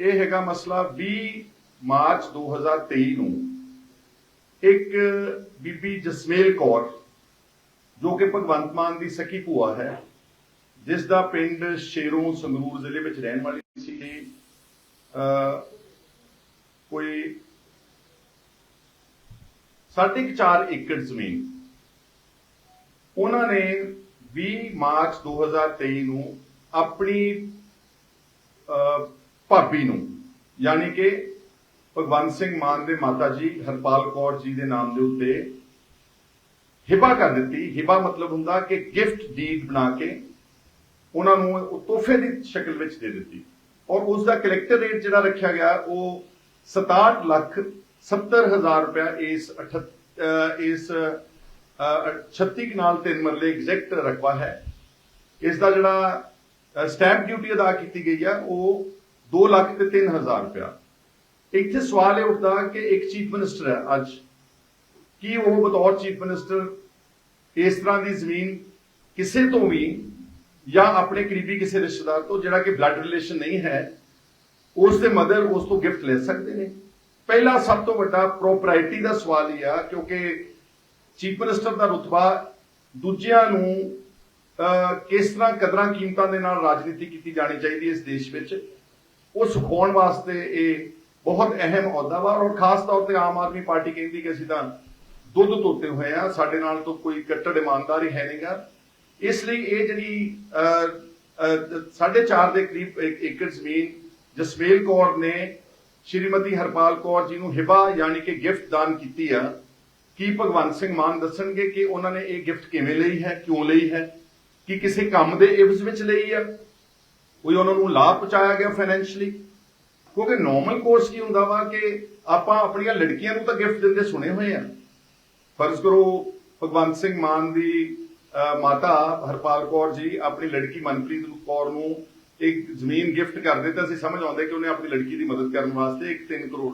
ਇਹ ਹੈਗਾ ਮਸਲਾ 20 ਮਾਰਚ 2023 ਨੂੰ। ਇੱਕ ਬੀਬੀ ਜਸਮੇਲ ਕੌਰ ਜੋ ਕਿ ਭਗਵੰਤ ਮਾਨ ਦੀ ਸਕੀ ਭੂਆ ਹੈ ਜਿਸ ਦਾ ਪਿੰਡ ਸ਼ੇਰੋਂ ਸੰਗਰੂਰ ਜ਼ਿਲ੍ਹੇ ਵਿੱਚ ਰਹਿਣ ਵਾਲੀ ਸੀ। ਅ ਕੋਈ ਸਾਢੇ ਕੁ ਚਾਰ ਏਕੜ ਜ਼ਮੀਨ। ਉਹਨਾਂ ਨੇ 20 ਮਾਰਚ 2023 ਨੂੰ ਆਪਣੀ ਅਹ, ਭਾਬੀ ਨੂੰ ਯਾਨੀ ਕਿ ਭਗਵੰਤ ਸਿੰਘ ਮਾਨ ਦੇ ਮਾਤਾ ਜੀ ਹਰਪਾਲ ਕੌਰ ਜੀ ਦੇ ਨਾਮ ਦੇ ਉੱਤੇ ਹਿਬਾ ਕਰ ਦਿੱਤੀ। ਹਿਬਾ ਮਤਲਬ ਹੁੰਦਾ ਕਿ ਗਿਫਟ ਡੀਡ ਬਣਾ ਕੇ ਉਹਨਾਂ ਨੂੰ ਉਹ ਤੋਹਫੇ ਦੀ ਸ਼ਕਲ ਵਿੱਚ ਦੇ ਦਿੱਤੀ। ਔਰ ਉਸ ਦਾ ਕਲੈਕਟਰ ਰੇਟ ਜਿਹੜਾ ਰੱਖਿਆ ਗਿਆ ਉਹ 67 ਲੱਖ 70 ਹਜ਼ਾਰ ਰੁਪਇਆ ਇਸ ਅਠ- ਇਸ ਅਹ, 36 ਕਨਾਲ ਤਿੰਨ ਮਰਲੇ ਐਗਜ਼ੈਕਟ ਰਕਬਾ ਹੈ। ਇਸ ਦਾ ਜਿਹੜਾ ਸਟੈਂਪ ਡਿਊਟੀ ਅਦਾ ਕੀਤੀ ਗਈ ਆ ਉਹ 2 ਲੱਖ ਤੇ 3 ਹਜ਼ਾਰ ਰੁਪਇਆ। ਇੱਥੇ ਸਵਾਲ ਇਹ ਉੱਠਦਾ ਕਿ ਇੱਕ ਚੀਫ ਮਿਨਿਸਟਰ ਹੈ ਅੱਜ। ਕੀ ਉਹ ਬਤੌਰ ਚੀਫ ਮਿਨਿਸਟਰ ਇਸ ਤਰ੍ਹਾਂ ਦੀ ਜ਼ਮੀਨ ਕਿਸੇ ਤੋਂ ਵੀ ਜਾਂ ਆਪਣੇ ਕਰੀਬੀ ਕਿਸੇ ਰਿਸ਼ਤੇਦਾਰ ਤੋਂ, ਜਿਹੜਾ ਕਿ ਬਲੱਡ ਰਿਲੇਸ਼ਨ ਨਹੀਂ ਹੈ, ਉਸ ਦੇ ਮਦਰ ਉਸ ਤੋਂ ਗਿਫਟ ਲੈ ਸਕਦੇ ਨੇ? ਪਹਿਲਾ ਸਭ ਤੋਂ ਵੱਡਾ ਪ੍ਰੋਪਰਾਈਟੀ ਦਾ ਸਵਾਲ ਇਹ ਆ, ਕਿਉਂਕਿ ਚੀਫ ਮਿਨਿਸਟਰ ਦਾ ਰੁਤਬਾ ਦੂਜਿਆਂ ਨੂੰ ਕਿਸ ਤਰ੍ਹਾਂ, ਕਦਰਾਂ ਕੀਮਤਾਂ ਦੇ ਨਾਲ ਰਾਜਨੀਤੀ ਕੀਤੀ ਜਾਣੀ ਚਾਹੀਦੀ ਹੈ ਇਸ ਦੇਸ਼ ਵਿੱਚ ਉਹ ਸਿਖਾਉਣ ਵਾਸਤੇ ਇਹ ਬਹੁਤ ਅਹਿਮ ਅਹੁਦਾ ਵਾ ਔਰ ਖਾਸ ਤੌਰ ਤੇ ਆਮ ਆਦਮੀ ਪਾਰਟੀ ਕਹਿੰਦੀ ਕਿ ਅਸੀਂ ਤਾਂ ਦੁੱਧ ਤੋਤੇ ਹੋਏ ਆ ਸਾਡੇ ਨਾਲ ਤਾਂ ਕੋਈ ਕੱਟੜ ਇਮਾਨਦਾਰੀ ਹੀ ਹੈ ਨਹੀਂਗਾ ਇਸ ਲਈ ਇਹ ਜਿਹੜੀ ਅਹ, ਅਹ, ਸਾਢੇ ਚਾਰ ਦੇ ਕਰੀਬ ਏਕੜ ਜ਼ਮੀਨ ਜਸਮੇਲ ਕੌਰ ਨੇ ਸ਼੍ਰੀਮਤੀ ਹਰਪਾਲ ਕੌਰ ਜੀ ਨੂੰ ਹਿਬਾ ਯਾਨੀ ਕਿ ਗਿਫਟ ਦਾਨ ਕੀਤੀ ਆ। ਕੀ ਭਗਵੰਤ ਸਿੰਘ ਮਾਨ ਦੱਸਣਗੇ ਕਿ ਉਹਨਾਂ ਨੇ ਇਹ ਗਿਫਟ ਕਿਵੇਂ ਲਈ ਹੈ ਕਿਉਂ ਲਈ ਹੈ ਕਿ ਕਿਸੇ ਕੰਮ ਦੇ ਇਵਜ਼ ਵਿੱਚ ਲਈ ਆ? ਕੋਈ ਉਹਨਾਂ ਨੂੰ ਲਾਭ ਪਹੁੰਚਾਇਆ ਗਿਆ ਫਾਈਨੈਂਸ਼ਲੀ ਕਿਉਂਕਿ ਨਾਰਮਲ ਕੋਰਸ ਕੀ ਹੁੰਦਾ ਵਾ ਕਿ ਆਪਾਂ ਆਪਣੀਆਂ ਲੜਕੀਆਂ ਨੂੰ ਤਾਂ ਗਿਫਟ ਦਿੰਦੇ ਸੁਣੇ ਹੋਏ ਆ। ਫਰਜ਼ ਕਰੋ ਭਗਵੰਤ ਸਿੰਘ ਮਾਨ ਦੀ ਮਾਤਾ ਹਰਪਾਲ ਕੌਰ ਜੀ ਆਪਣੀ ਲੜਕੀ ਮਨਪ੍ਰੀਤ ਕੌਰ ਨੂੰ ਇੱਕ ਜ਼ਮੀਨ ਗਿਫਟ ਕਰਦੇ ਦਿੱਤਾ ਅਸੀਂ ਸਮਝ ਆਉਂਦੇ ਕਿ ਉਹਨੇ ਆਪਣੀ ਲੜਕੀ ਦੀ ਮਦਦ ਕਰਨ ਵਾਸਤੇ ਇੱਕ 3 ਕਰੋੜ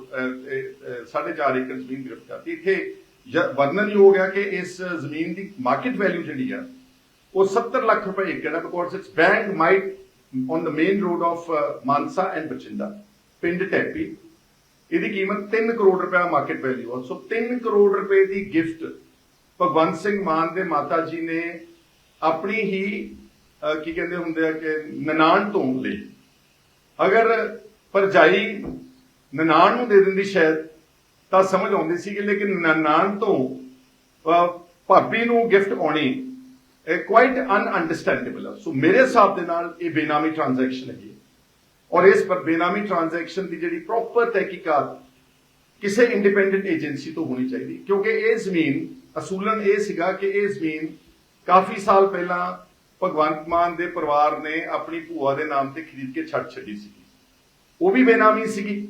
4.5 ਏਕੜ ਜ਼ਮੀਨ ਗਿਫਟ ਕਰਤੀ। ਇੱਥੇ ਜ- ਵਰਣਨਯੋਗ ਹੈ ਕਿ ਇਸ ਜ਼ਮੀਨ ਦੀ ਮਾਰਕੀਟ ਵੈਲਿਊ ਜਿਹੜੀ ਆ, ਉਹ 70 ਲੱਖ ਰੁਪਏ ਏਕੜ ਹੈ because it's bang right on the main road of Mansa and Bathinda ਪਿੰਡ ਟੈਪੀ ਇਹਦੀ ਕੀਮਤ 3 ਕਰੋੜ ਰੁਪਏ ਮਾਰਕੀਟ ਵੈਲਿਊ ਆ ਸੋ 3 ਕਰੋੜ ਰੁਪਏ ਦੀ ਗਿਫਟ ਭਗਵੰਤ ਸਿੰਘ ਮਾਨ ਦੇ ਮਾਤਾ ਜੀ ਨੇ ਆਪਣੀ ਹੀ ਅਹ, ਕੀ ਕਹਿੰਦੇ ਹੁੰਦੇ ਆ ਕਿ ਨਨਾਣ ਤੋਂ ਲਈ ਅਗਰ ਪਰਜਾਈ ਨਨਾਣ ਨੂੰ ਦੇ ਦਿੰਦੀ ਸ਼ਾਇਦ ਤਾਂ ਸਮਝ ਆਉਂਦੀ ਸੀ ਕਿ ਲੇਕਿਨ ਨਨਾਣ ਤੋਂ ਅਹ, ਭਾਬੀ ਨੂੰ ਗਿਫਟ ਆਉਣੀ ਕੁਆਇਟ ਅਨਅੰਡਰਸਟੈਂਡੇਬਲ ਹੈ ਸੋ ਮੇਰੇ ਹਿਸਾਬ ਦੇ ਨਾਲ ਇਹ ਬੇਨਾਮੀ ਟ੍ਰਾਂਜੈਕਸ਼ਨ ਹੈਗੀ ਔਰ ਇਸ ਪਰ ਬੇਨਾਮੀ ਟ੍ਰਾਂਜੈਕਸ਼ਨ ਦੀ ਜਿਹੜੀ ਪ੍ਰੋਪਰ ਤਹਿਕੀਕਾਤ ਕਿਸੇ ਇੰਡੀਪੈਂਡੈਂਟ ਏਜੰਸੀ ਤੋਂ ਹੋਣੀ ਚਾਹੀਦੀ ਕਿਉਂਕਿ ਇਹ ਜ਼ਮੀਨ, ਅਸੂਲਨ ਇਹ ਸੀਗਾ ਕਿ ਇਹ ਜ਼ਮੀਨ ਕਾਫੀ ਸਾਲ ਪਹਿਲਾਂ ਭਗਵੰਤ ਮਾਨ ਦੇ ਪਰਿਵਾਰ ਨੇ ਆਪਣੀ ਭੂਆ ਦੇ ਨਾਮ ਤੇ ਖਰੀਦ ਕੇ ਛੱਡ ਛੱਡੀ ਸੀ ਉਹ ਵੀ ਬੇਨਾਮੀ ਸੀਗੀ।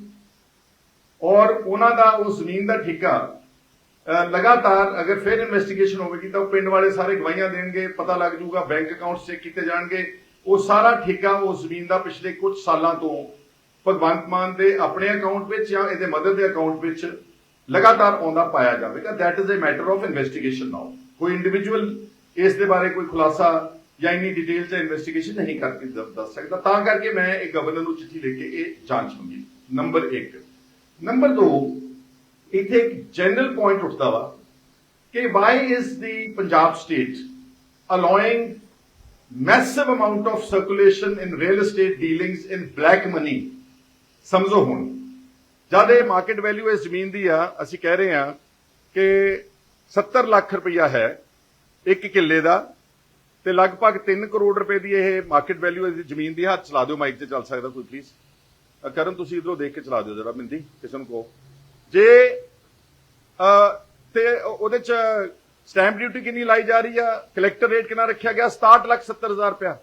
ਔਰ ਉਹਨਾਂ ਦਾ ਉਸ ਜ਼ਮੀਨ ਦਾ ਠੇਕਾ ਲਗਾਤਾਰ ਅਗਰ ਫਿਰ ਇਨਵੈਸਟੀਗੇਸ਼ਨ ਹੋਵੇਗੀ ਤਾਂ ਉਹ ਪਿੰਡ ਵਾਲੇ ਸਾਰੇ ਗਵਾਹੀਆਂ ਦੇਣਗੇ, ਪਤਾ ਲੱਗ ਜਾਊਗਾ ਬੈਂਕ ਅਕਾਊਂਟਸ ਚੈੱਕ ਕੀਤੇ ਜਾਣਗੇ। ਉਹ ਸਾਰਾ ਠੇਕਾ ਉਸ ਜ਼ਮੀਨ ਦਾ ਪਿਛਲੇ ਕੁਝ ਸਾਲਾਂ ਤੋਂ ਭਗਵੰਤ ਮਾਨ ਦੇ ਆਪਣੇ ਅਕਾਊਂਟ ਵਿੱਚ ਜਾਂ ਇਹਦੇ ਮਦਰ ਦੇ ਅਕਾਊਂਟ ਵਿੱਚ ਲਗਾਤਾਰ ਆਉਂਦਾ ਪਾਇਆ ਜਾਵੇਗਾ। That is a matter of investigation now ਕੋਈ ਇੰਡੀਵਿਜੂਅਲ ਇਸ ਦੇ ਬਾਰੇ ਕੋਈ ਖੁਲਾਸਾ ਜਾਂ ਇੰਨੀ ਡਿਟੇਲ ਚ ਇਨਵੈਸਟੀਗੇਸ਼ਨ ਨਹੀਂ ਕਰਕੇ ਦੱਸ ਸਕਦਾ। ਤਾਂ ਕਰਕੇ ਮੈਂ ਇਹ ਗਵਰਨਰ ਨੂੰ ਚਿੱਠੀ ਲਿਖ ਕੇ ਇਹ ਜਾਂਚ ਮੰਗੀ। ਨੰਬਰ 1 ਨੰਬਰ 2 ਇੱਥੇ ਇੱਕ ਜਨਰਲ ਪੁਆਇੰਟ ਉੱਠਦਾ ਵਾ ਕਿ why is the Punjab state allowing massive amount of circulation in real estate dealings in black money? ਸਮਝੋ ਹੁਣ। ਜਦ ਇਹ ਮਾਰਕੀਟ ਵੈਲਿਊ ਇਸ ਜ਼ਮੀਨ ਦੀ ਆ, ਅਸੀਂ ਕਹਿ ਰਹੇ ਆ ਕਿ 70 ਲੱਖ ਰੁਪਈਆ ਹੈ ਇੱਕ ਕਿੱਲੇ ਦਾ ਤੇ ਲਗਭਗ 3 ਕਰੋੜ ਰੁਪਏ ਦੀ ਇਹ ਮਾਰਕੀਟ ਵੈਲਿਊ ਇਸ ਜ਼ਮੀਨ ਦੀ ਹੱਥ ਚਲਾ ਦਿਓ ਮਾਈਕ ਤੇ ਚੱਲ ਸਕਦਾ ਕੋਈ ਪਲੀਜ਼ ਕਰਨ, ਤੁਸੀਂ ਇਧਰੋਂ ਦੇਖ ਕੇ ਚਲਾ ਦਿਓ ਜਰਾ, ਮਿੰਦੀ, ਕਿਸੇ ਨੂੰ ਕਹੋ। ਜੇ ਤੇ ਉਹਦੇ ਚ ਸਟੈਂਪ ਡਿਊਟੀ ਕਿੰਨੀ ਲਾਈ ਜਾ ਰਹੀ ਆ? ਕਲੈਕਟਰ ਰੇਟ ਕਿੰਨਾ ਰੱਖਿਆ ਗਿਆ? 67 ਲੱਖ 70 ਹਜ਼ਾਰ ਰੁਪਇਆ।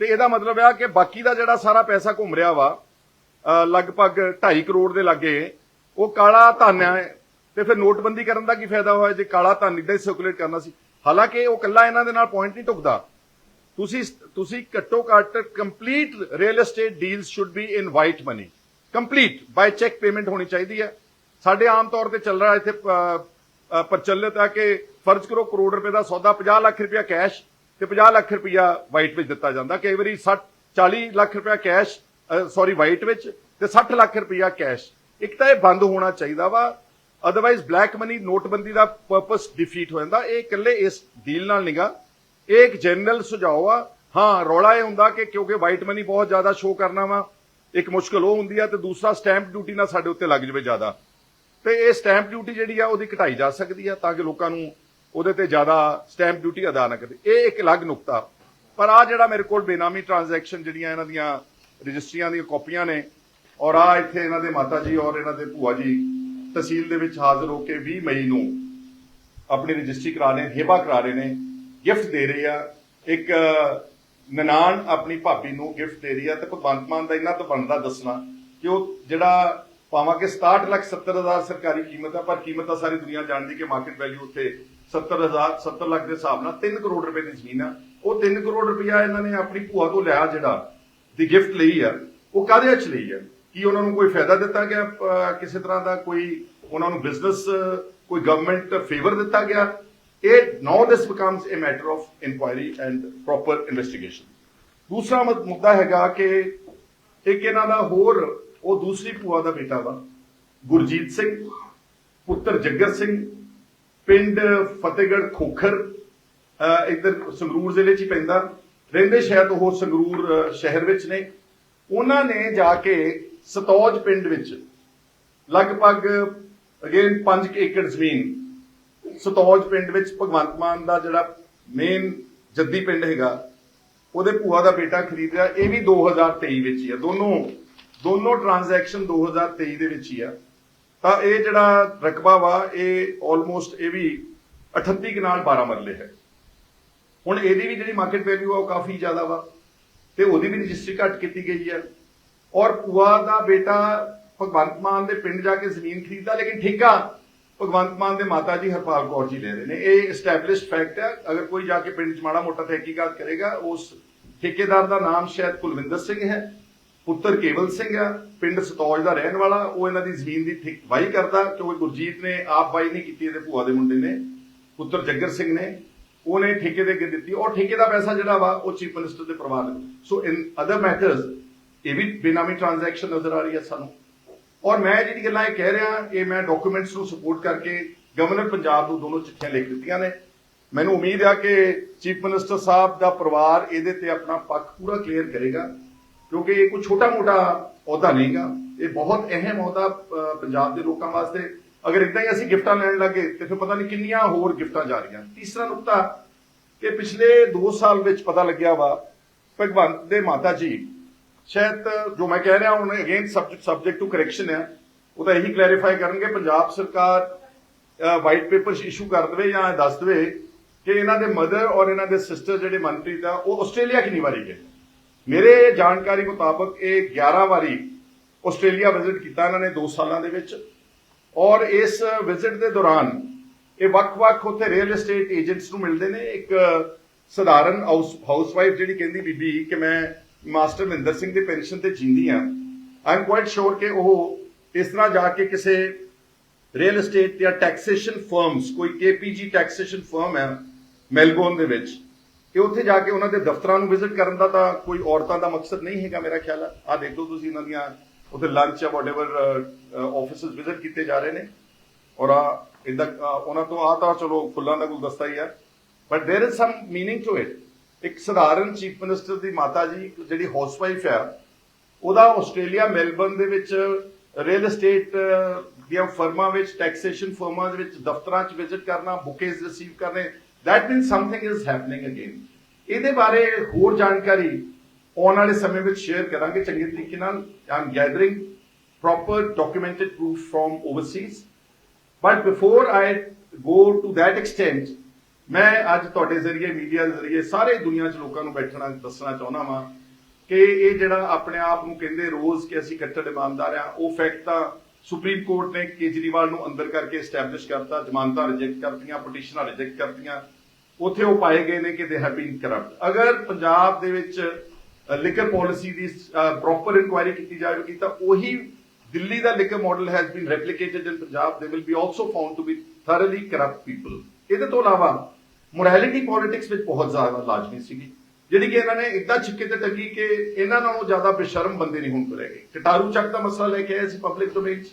ਤੇ ਇਹਦਾ ਮਤਲਬ ਆ ਕਿ ਬਾਕੀ ਦਾ ਜਿਹੜਾ ਸਾਰਾ ਪੈਸਾ ਘੁੰਮ ਰਿਹਾ ਵਾ ਲਗਭਗ 2.5 ਕਰੋੜ ਦੇ ਲਾਗੇ, ਉਹ ਕਾਲਾ ਧਨ ਹੈ ਤੇ ਫਿਰ ਨੋਟਬੰਦੀ ਕਰਨ ਦਾ ਕੀ ਫਾਇਦਾ ਹੋਇਆ? ਜੇ ਕਾਲਾ ਧਨ ਇਦਾਂ ਹੀ ਸਰਕੂਲੇਟ ਕਰਨਾ ਸੀ। ਹਾਲਾਂਕਿ ਉਹ ਕੱਲਾ ਇਹਨਾਂ ਦੇ ਨਾਲ ਪੁਆਇੰਟ ਨਹੀਂ ਟੁਕਦਾ। ਤੁਸੀਂ ਤੁਸੀਂ ਘੱਟੋ ਘੱਟ complete real estate deals should be in white money complete by cheque payment ਹੋਣੀ ਚਾਹੀਦੀ ਹੈ ਸਾਡੇ ਆਮ ਤੌਰ ਤੇ ਚੱਲ ਰਿਹਾ ਇੱਥੇ ਪ੍ਰਚਲਿਤ ਹੈ ਕਿ ਫਰਜ਼ ਕਰੋ ਕਰੋੜ ਰੁਪਏ ਦਾ ਸੌਦਾ 50 ਲੱਖ ਰੁਪਇਆ ਕੈਸ਼ ਤੇ 50 ਲੱਖ ਰੁਪਇਆ ਵਾਈਟ ਵਿੱਚ ਦਿੱਤਾ ਜਾਂਦਾ। ਕਈ ਵਾਰੀ 60 40 ਲੱਖ ਰੁਪਇਆ ਕੈਸ਼ ਸੌਰੀ ਵਾਈਟ ਵਿੱਚ ਤੇ 60 ਲੱਖ ਰੁਪਇਆ ਕੈਸ਼। ਇੱਕ ਤਾਂ ਇਹ ਬੰਦ ਹੋਣਾ ਚਾਹੀਦਾ ਵਾ ਅਦਰਵਾਈਜ਼ ਬਲੈਕ ਮਨੀ ਨੋਟਬੰਦੀ ਦਾ ਪਰਪਸ ਡਿਫੀਟ ਹੋ ਜਾਂਦਾ। ਇਹ ਇਕੱਲੇ ਇਸ ਡੀਲ ਨਾਲ ਨਿਗਾ ਇਹ ਇੱਕ ਜਨਰਲ ਸੁਝਾਅ ਆ ਹਾਂ, ਰੌਲਾ ਇਹ ਹੁੰਦਾ ਕਿ ਕਿਉਂਕਿ ਵਾਈਟ ਮਨੀ ਬਹੁਤ ਜ਼ਿਆਦਾ ਸ਼ੋ ਕਰਨਾ ਵਾ, ਇੱਕ ਮੁਸ਼ਕਲ ਉਹ ਹੁੰਦੀ ਆ ਤੇ ਦੂਸਰਾ ਸਟੈਂਪ ਡਿਊਟੀ ਨਾਲ ਸਾਡੇ ਉੱਤੇ ਲੱਗ ਜਾਵੇ ਜ਼ਿਆਦਾ। ਤੇ ਇਹ ਸਟੈਂਪ ਡਿਊਟੀ ਜਿਹੜੀ ਆ, ਉਹਦੀ ਘਟਾਈ ਜਾ ਸਕਦੀ ਆ ਤਾਂ ਕਿ ਲੋਕਾਂ ਨੂੰ ਉਹਦੇ ਤੇ ਜ਼ਿਆਦਾ ਸਟੈਂਪ ਡਿਊਟੀ ਅਦਾ ਨਾ ਕਰੇ। ਇਹ ਇੱਕ ਅਲੱਗ ਨੁਕਤਾ। ਪਰ ਆ ਜਿਹੜਾ ਮੇਰੇ ਕੋਲ ਬੇਨਾਮੀ ਟ੍ਰਾਂਜੈਕਸ਼ਨ ਜਿਹੜੀਆਂ ਇਹਨਾਂ ਦੀਆਂ ਰਜਿਸਟਰੀਆਂ ਦੀਆਂ ਕਾਪੀਆਂ ਨੇ, ਔਰ ਆ ਇੱਥੇ ਇਹਨਾਂ ਦੇ ਮਾਤਾ ਜੀ ਔਰ ਇਹਨਾਂ ਦੇ ਭੂਆ ਜੀ ਤਹਿਸੀਲ ਦੇ ਵਿੱਚ ਹਾਜ਼ਰ ਹੋ ਕੇ 20 ਮਈ ਨੂੰ ਆਪਣੀ ਰਜਿਸਟਰੀ ਕਰਾ ਰਹੇ, ਹੇਬਾ ਕਰਾ ਰਹੇ ਨੇ ਗਿਫਟ ਦੇ ਰਹੇ ਆ। ਇੱਕ ਨਨਾਣ ਆਪਣੀ ਭਾਬੀ ਨੂੰ ਗਿਫਟ ਦੇ ਰਹੀ ਆ ਤੇ ਭਗਵੰਤ ਮਾਨ ਦਾ ਇਹਨਾਂ ਤੋਂ ਬਣਦਾ ਦੱਸਣਾ ਕਿ ਉਹ ਜਿਹੜਾ ਭਾਵਾਂ ਕਿ 67 ਲੱਖ 70 ਹਜ਼ਾਰ ਸਰਕਾਰੀ ਕੀਮਤ ਆ, ਪਰ ਕੀਮਤ ਤਾਂ ਸਾਰੀ ਦੁਨੀਆ ਜਾਣਦੀ ਕਿ ਮਾਰਕੀਟ ਵੈਲਿਊ ਉੱਥੇ 70 70 ਲੱਖ ਦੇ ਹਿਸਾਬ ਨਾਲ 3 ਕਰੋੜ ਰੁਪਏ ਦੀ ਜ਼ਮੀਨ ਆ। ਉਹ 3 ਕਰੋੜ ਰੁਪਇਆ ਇਹਨਾਂ ਨੇ ਆਪਣੀ ਭੂਆ ਤੋਂ ਲਿਆ ਜਿਹੜਾ ਦੀ ਗਿਫਟ ਲਈ ਆ, ਉਹ ਕਾਹਦੇ ਵਿੱਚ ਲਈ ਆ? ਕੀ ਉਹਨਾਂ ਨੂੰ ਕੋਈ ਫਾਇਦਾ ਦਿੱਤਾ ਗਿਆ ਕਿਸੇ ਤਰ੍ਹਾਂ ਦਾ ਕੋਈ ਉਹਨਾਂ ਨੂੰ ਬਿਜ਼ਨਸ ਕੋਈ ਗਵਰਨਮੈਂਟ ਫੇਵਰ ਦਿੱਤਾ ਗਿਆ? ਇਹ now this becomes a matter of inquiry and proper investigation ਦੂਸਰਾ ਮੁੱਦਾ ਹੈਗਾ ਕਿ ਇੱਕ ਇਹਨਾਂ ਦਾ ਹੋਰ ਉਹ ਦੂਸਰੀ ਭੂਆ ਦਾ ਬੇਟਾ ਵਾ, ਗੁਰਜੀਤ ਸਿੰਘ, ਪੁੱਤਰ ਜੱਗਰ ਸਿੰਘ, ਪਿੰਡ ਫਤਿਹਗੜ੍ਹ ਖੋਖਰ, ਅਹ ਸੰਗਰੂਰ ਜ਼ਿਲ੍ਹੇ 'ਚ ਪੈਂਦਾ, ਰਹਿੰਦੇ ਸ਼ਾਇਦ ਉਹ ਸੰਗਰੂਰ ਸ਼ਹਿਰ ਵਿੱਚ ਨੇ। ਉਹਨਾਂ ਨੇ ਜਾ ਕੇ ਸਤੌਜ ਪਿੰਡ ਵਿੱਚ ਲਗਭਗ ਅਗੇਨ 5 ਏਕੜ ਜ਼ਮੀਨ ਸਤੌਜ ਪਿੰਡ ਵਿੱਚ ਭਗਵੰਤ ਮਾਨ ਦਾ ਜਿਹੜਾ ਮੇਨ ਜੱਦੀ ਪਿੰਡ ਹੈਗਾ, ਉਹਦੇ ਭੂਆ ਦਾ ਬੇਟਾ ਖਰੀਦ ਰਿਹਾ। ਇਹ ਵੀ 2023 ਵਿੱਚ ਹੀ ਆ, ਦੋਨੋਂ ਦੋਨੋਂ ਟ੍ਰਾਂਜੈਕਸ਼ਨ 2023 ਦੇ ਵਿੱਚ ਹੀ ਆ। ਤਾਂ ਇਹ ਜਿਹੜਾ ਰਕਬਾ ਵਾ, ਇਹ ਆਲਮੋਸਟ ਇਹ ਵੀ 38 ਕਨਾਲ 12 ਮਰਲੇ ਹੈ। ਹੁਣ ਇਹਦੀ ਵੀ ਜਿਹੜੀ ਮਾਰਕੀਟ ਵੈਲਿਊ ਆ, ਉਹ ਕਾਫੀ ਜ਼ਿਆਦਾ ਵਾ ਤੇ ਉਹਦੀ ਵੀ ਰਜਿਸਟਰੀ ਘੱਟ ਕੀਤੀ ਗਈ ਹੈ ਔਰ ਪੂਆ ਦਾ ਬੇਟਾ ਭਗਵੰਤ ਮਾਨ ਦੇ ਪਿੰਡ ਜਾ ਕੇ ਜ਼ਮੀਨ ਖਰੀਦਦਾ, ਲੇਕਿਨ ਠੇਕਾ ਭਗਵੰਤ ਮਾਨ ਦੇ ਮਾਤਾ ਜੀ ਹਰਪਾਲ ਕੌਰ ਜੀ ਲੈ ਰਹੇ ਨੇ। ਇਹ ਐਸਟੈਬਲਿਸ਼ਡ ਫੈਕਟ ਹੈ ਅਗਰ ਕੋਈ ਜਾ ਕੇ ਪਿੰਡ 'ਚ ਮਾੜਾ ਮੋਟਾ ਤਹਿਕੀਕਾਤ ਕਰੇਗਾ, ਉਸ ਠੇਕੇਦਾਰ ਦਾ ਨਾਮ ਸ਼ਾਇਦ ਕੁਲਵਿੰਦਰ ਸਿੰਘ ਹੈ। ਪੁੱਤਰ ਕੇਵਲ ਸਿੰਘ ਆ, ਪਿੰਡ ਸਤੌਜ ਦਾ ਰਹਿਣ ਵਾਲਾ, ਉਹ ਇਹਨਾਂ ਦੀ ਜ਼ਮੀਨ ਦੀ ਠੇਕ ਕਰਦਾ ਕਿਉਂਕਿ ਗੁਰਜੀਤ ਨੇ ਆਪ ਵਾਹੀ ਨਹੀਂ ਕੀਤੀ, ਇਹਦੇ ਭੂਆ ਦੇ ਮੁੰਡੇ ਨੇ, ਪੁੱਤਰ ਜੱਗਰ ਸਿੰਘ ਨੇ, ਉਹਨੇ ਠੇਕੇ ਦੇ ਅੱਗੇ ਦਿੱਤੀ, ਔਰ ਠੇਕੇ ਦਾ ਪੈਸਾ ਜਿਹੜਾ ਵਾ, ਉਹ ਚੀਫ ਮਿਨਿਸਟਰ ਦੇ ਪਰਿਵਾਰ ਨੂੰ ਸੋ ਇਨ ਅਦਰ ਮੈਟਰਸ ਇਹ ਵੀ ਬੇਨਾਮੀ ਟ੍ਰਾਂਜੈਕਸ਼ਨ ਨਜ਼ਰ ਆ ਰਹੀ ਹੈ ਸਾਨੂੰ। ਔਰ ਮੈਂ ਜਿਹੜੀ ਗੱਲਾਂ ਇਹ ਕਹਿ ਰਿਹਾ, ਇਹ ਮੈਂ ਡਾਕੂਮੈਂਟਸ ਨੂੰ ਸਪੋਰਟ ਕਰਕੇ ਗਵਰਨਰ ਪੰਜਾਬ ਨੂੰ ਦੋਨੋਂ ਚਿੱਠੀਆਂ ਲਿਖ ਦਿੱਤੀਆਂ ਨੇ। ਮੈਨੂੰ ਉਮੀਦ ਆ ਕਿ ਚੀਫ ਮਿਨਿਸਟਰ ਸਾਹਿਬ ਦਾ ਪਰਿਵਾਰ ਇਹਦੇ ਤੇ ਆਪਣਾ ਪੱਖ ਪੂਰਾ ਕਲੀਅਰ ਕਰੇਗਾ। ਕਿਉਂਕਿ ਇਹ ਕੋਈ ਛੋਟਾ-ਮੋਟਾ ਅਹੁਦਾ ਨਹੀਂਗਾ। ਇਹ ਬਹੁਤ ਅਹਿਮ ਅਹੁਦਾ ਪੰਜਾਬ ਦੇ ਲੋਕਾਂ ਵਾਸਤੇ। ਅਗਰ ਇਦਾਂ ਹੀ ਅਸੀਂ ਗਿਫਟਾਂ ਲੈਣ ਲੱਗੇ, ਤੇ ਫਿਰ ਪਤਾ ਨਹੀਂ ਕਿੰਨੀਆਂ ਹੋਰ ਗਿਫਟਾਂ ਜਾ ਰਹੀਆਂ। ਤੀਸਰਾ ਨੁਕਤਾ ਕਿ ਪਿਛਲੇ 2 ਸਾਲ ਵਿੱਚ ਪਤਾ ਲੱਗਿਆ ਵਾ, ਭਗਵੰਤ ਦੇ ਮਾਤਾ ਜੀ। ਸ਼ਾਇਦ ਜੋ ਮੈਂ ਕਹਿ ਰਿਹਾ ਹੁਣ again subject subject to correction ਹੈ ਉਹ ਤਾਂ ਇਹੀ ਕਲੈਰੀਫਾਈ ਕਰਨਗੇ, ਪੰਜਾਬ ਸਰਕਾਰ ਵਾਈਟ ਪੇਪਰ ਇਸ਼ੂ ਕਰ ਦੇਵੇ ਜਾਂ ਦੱਸ ਦੇਵੇ ਕਿ ਇਹਨਾਂ ਦੇ ਮਦਰ ਔਰ ਇਹਨਾਂ ਦੇ ਸਿਸਟਰ ਜਿਹੜੇ ਮਨਪ੍ਰੀਤ ਆ, ਉਹ ਆਸਟ੍ਰੇਲੀਆ ਕਿੰਨੀ ਵਾਰੀ ਗਏ? ਮੇਰੇ ਜਾਣਕਾਰੀ ਮੁਤਾਬਕ ਇਹ 11 ਵਾਰੀ ਆਸਟ੍ਰੇਲੀਆ ਵਿਜ਼ਿਟ ਕੀਤਾ ਇਹਨਾਂ ਨੇ 2 ਸਾਲਾਂ ਦੇ ਵਿੱਚ। ਔਰ ਇਸ ਵਿਜ਼ਿਟ ਦੇ ਦੌਰਾਨ ਇਹ ਵੱਖ-ਵੱਖ ਉੱਥੇ ਰੀਅਲ ਏਸਟੇਟ ਏਜੰਟਸ ਨੂੰ ਮਿਲਦੇ ਨੇ। ਇੱਕ ਸਧਾਰਨ ਹਾਊਸ ਹਾਊਸਵਾਈਫ ਜਿਹੜੀ ਕਹਿੰਦੀ ਬੀਬੀ ਕਿ ਮੈਂ ਮਾਸਟਰ ਮਹਿੰਦਰ ਸਿੰਘ ਦੀ ਪੈਨਸ਼ਨ ਤੇ ਜੀਂਦੀ ਆ। ਆਈ ਐਮ ਕੁਆਇਟ ਸ਼ੋਰ ਕਿ ਉਹ ਇਸ ਤਰ੍ਹਾਂ ਜਾ ਕੇ ਕਿਸੇ ਰੀਅਲ ਏਸਟੇਟ ਜਾਂ ਟੈਕਸੇਸ਼ਨ ਫਰਮਸ ਕੋਈ ਕੇਪੀਜੀ ਟੈਕਸੇਸ਼ਨ ਫਰਮ ਹੈ ਮੈਲਬੌਰਨ ਦੇ ਵਿੱਚ। ਕਿ ਉੱਥੇ ਜਾ ਕੇ ਉਹਨਾਂ ਦੇ ਦਫ਼ਤਰਾਂ ਨੂੰ ਵਿਜ਼ਿਟ ਕਰਨ ਦਾ ਤਾਂ ਕੋਈ ਔਰਤਾਂ ਦਾ ਮਕਸਦ ਨਹੀਂ ਹੈਗਾ ਮੇਰਾ ਖਿਆਲ ਹੈ ਆ ਦੇਖੋ ਤੁਸੀਂ ਇਹਨਾਂ ਦੀਆਂ ਉੱਥੇ ਲੰਚ ਜਾਂ ਵਾਟਐਵਰ ਆਫਿਸਸ ਵਿਜ਼ਿਟ ਕੀਤੇ ਜਾ ਰਹੇ ਨੇ ਔਰ ਆ ਇਦਾਂ ਉਹਨਾਂ ਤੋਂ ਆ ਤਾਂ ਚਲੋ ਫੁੱਲਾਂ ਦਾ ਗੁਲਦਸਤਾ ਹੀ ਆ but there is some meaning to it ਇੱਕ ਸਧਾਰਨ ਚੀਫ ਮਿਨਿਸਟਰ ਦੀ ਮਾਤਾ ਜੀ ਜਿਹੜੀ ਹਾਊਸਵਾਈਫ ਹੈ ਉਹਦਾ ਆਸਟ੍ਰੇਲੀਆ ਮੈਲਬਰਨ ਦੇ ਵਿੱਚ ਰੀਅਲ ਏਸਟੇਟ ਦੀਆਂ ਫਰਮਾਂ ਵਿੱਚ ਟੈਕਸੇਸ਼ਨ ਫਰਮਾਂ ਦੇ ਵਿੱਚ ਦਫ਼ਤਰਾਂ 'ਚ ਵਿਜ਼ਿਟ ਕਰਨਾ ਬੁਕੇਜ਼ ਰਿਸੀਵ ਕਰਨੇ that means something is happening again ਇਹਦੇ ਬਾਰੇ ਹੋਰ ਜਾਣਕਾਰੀ ਆਉਣ ਵਾਲੇ ਸਮੇਂ ਵਿੱਚ ਸ਼ੇਅਰ ਕਰਾਂਗੇ। ਚੰਗੇ ਤਰੀਕੇ ਨਾਲ ਆਮ gathering proper documented proof from overseas but before I go to that extent, ਮੈਂ ਅੱਜ ਤੁਹਾਡੇ ਜ਼ਰੀਏ ਮੀਡੀਆ ਦੇ ਜ਼ਰੀਏ ਸਾਰੇ ਦੁਨੀਆ 'ਚ ਲੋਕਾਂ ਨੂੰ ਬੈਠਣਾ, ਦੱਸਣਾ ਚਾਹੁੰਦਾ ਵਾਂ ਕਿ ਇਹ ਜਿਹੜਾ ਆਪਣੇ ਆਪ ਨੂੰ ਕਹਿੰਦੇ ਰੋਜ਼ ਕਿ ਅਸੀਂ ਕੱਟੜ ਇਮਾਨਦਾਰ ਆ, ਉਹ ਫੈਕਟ ਤਾਂ ਸੁਪਰੀਮ ਕੋਰਟ ਨੇ ਕੇਜਰੀਵਾਲ ਨੂੰ ਅੰਦਰ ਕਰਕੇ ਐਸਟੈਬਲਿਸ਼ ਕਰਤਾ, ਜ਼ਮਾਨਤਾਂ ਰਿਜੈਕਟ ਕਰਤੀਆਂ ਪਟੀਸ਼ਨਾਂ ਰਿਜੈਕਟ ਕਰਤੀਆਂ। ਉੱਥੇ ਉਹ ਪਾਏ ਗਏ ਨੇ ਕਿ ਦੇ ਹੈਵ ਬੀਨ ਕਰਪਟ ਅਗਰ ਪੰਜਾਬ ਦੇ ਵਿੱਚ ਲਿਕਰ ਪਾਲਿਸੀ ਦੀ ਪ੍ਰੋਪਰ ਇਨਕੁਆਇਰੀ ਕੀਤੀ ਜਾਵੇਗੀ ਤਾਂ ਉਹੀ ਦਿੱਲੀ ਦਾ liquor model has been replicated in Punjab. They will be also found to be thoroughly corrupt people ਇਹਦੇ ਤੋਂ ਇਲਾਵਾ ਮੋਰੈਲਿਟੀ ਪੋਲਿਟਿਕਸ ਵਿੱਚ ਬਹੁਤ ਜ਼ਿਆਦਾ ਲਾਜ਼ਮੀ ਸੀਗੀ, ਜਿਹੜੀ ਕਿ ਇਹਨਾਂ ਨੇ ਇਦਾਂ ਛਿੱਕੇ ਤੇ ਟੰਗੀ ਕਿ ਇਹਨਾਂ ਨਾਲੋਂ ਜ਼ਿਆਦਾ ਬੇਸ਼ਰਮ ਬੰਦੇ ਨਹੀਂ ਹੁਣ ਤੁਰੇਗੇ ਕਟਾਰੂ ਚੱਕ ਦਾ ਮਸਲਾ ਲੈ ਕੇ ਆਏ ਸੀ ਪਬਲਿਕ ਡੋਮੇਨ 'ਚ।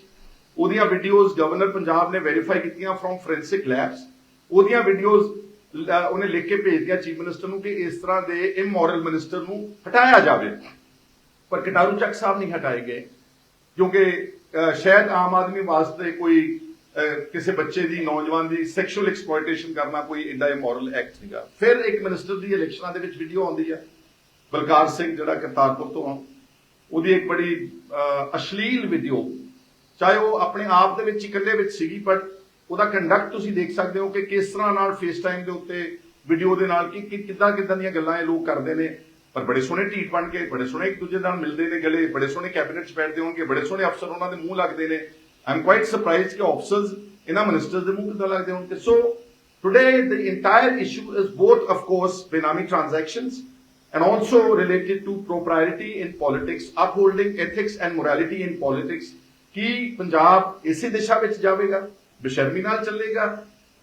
ਉਹਦੀਆਂ ਵੀਡੀਓਜ਼ ਗਵਰਨਰ ਪੰਜਾਬ ਨੇ ਵੈਰੀਫਾਈ ਕੀਤੀਆਂ ਫਰੋਮ ਫੋਰੈਂਸਿਕ ਲੈਬਸ ਉਹਦੀਆਂ ਵੀਡੀਓਜ਼ ਉਹਨੇ ਲਿਖ ਕੇ ਭੇਜ ਦਿਆ ਚੀਫ ਮਿਨਿਸਟਰ ਨੂੰ ਕਿ ਇਸ ਤਰ੍ਹਾਂ ਦੇ ਇਮੋਰਲ ਮਿਨਿਸਟਰ ਨੂੰ ਹਟਾਇਆ ਜਾਵੇ। ਪਰ ਕਟਾਰੂ ਚੱਕ ਸਾਹਿਬ ਨਹੀਂ ਹਟਾਏ ਗਏ, ਕਿਉਂਕਿ ਸ਼ਾਇਦ ਆਮ ਆਦਮੀ ਵਾਸਤੇ ਕੋਈ ਕਿਸੇ ਬੱਚੇ ਦੀ, ਨੌਜਵਾਨ ਦੀ ਸੈਕਸ਼ੂਅਲ ਐਕਸਪਲੋਇਟੇਸ਼ਨ ਕਰਨਾ ਕੋਈ ਐਡਾ ਇਮੋਰਲ ਐਕਟ ਨਹੀਂਗਾ। ਫਿਰ ਇੱਕ ਮਿਨਿਸਟਰ ਦੀ ਇਲੈਕਸ਼ਨਾਂ ਦੇ ਵਿੱਚ ਵੀਡੀਓ ਆਉਂਦੀ ਹੈ ਬਲਕਾਰ ਸਿੰਘ ਜਿਹੜਾ ਕਰਤਾਰਪੁਰ ਤੋਂ ਆ, ਉਹਦੀ ਇੱਕ ਬੜੀ ਅਸ਼ਲੀਲ ਵੀਡੀਓ ਚਾਹੇ ਉਹ ਆਪਣੇ ਆਪ ਦੇ ਵਿੱਚ ਇਕੱਲੇ ਵਿੱਚ ਸੀਗੀ, ਪਰ ਉਹਦਾ ਕੰਡਕਟ ਤੁਸੀਂ ਦੇਖ ਸਕਦੇ ਹੋ ਕਿ ਕਿਸ ਤਰ੍ਹਾਂ ਨਾਲ ਫੇਸ ਟਾਈਮ ਦੇ ਉੱਤੇ ਵੀਡੀਓ ਦੇ ਨਾਲ ਕਿ ਕਿੱਦਾਂ ਕਿੱਦਾਂ ਦੀਆਂ ਗੱਲਾਂ ਇਹ ਲੋਕ ਕਰਦੇ ਨੇ। ਪਰ ਬੜੇ ਸੋਹਣੇ ਢੀਠ ਬਣ ਕੇ ਬੜੇ ਸੋਹਣੇ ਇੱਕ ਦੂਜੇ ਨਾਲ ਮਿਲਦੇ ਨੇ ਗਲੇ ਬੜੇ ਸੋਹਣੇ ਕੈਬਨਿਟ 'ਚ ਬੈਠਦੇ ਹੋਣਗੇ ਬੜੇ ਸੋਹਣੇ ਅਫਸਰ ਉਹਨਾਂ ਦੇ ਮੂੰਹ ਲੱਗਦੇ ਨੇ। ਆਈ ਕੁਆਇਟ ਸਰਪ੍ਰਾਈਜ਼ਡ ਕਿ ਅਫਸਰਸ ਇਹਨਾਂ ਮਿਨਿਸਟਰਸ ਦੇ ਮੂੰਹ ਕਿੱਦਾਂ ਲੱਗਦੇ ਹੋਣਗੇ। So today the entire issue is both of course benami transactions and also related to propriety in politics, upholding ethics and morality in politics ਕੀ ਪੰਜਾਬ ਇਸੇ ਦਿਸ਼ਾ ਵਿੱਚ ਜਾਵੇਗਾ ਬੇਸ਼ਰਮੀ ਨਾਲ ਚੱਲੇਗਾ।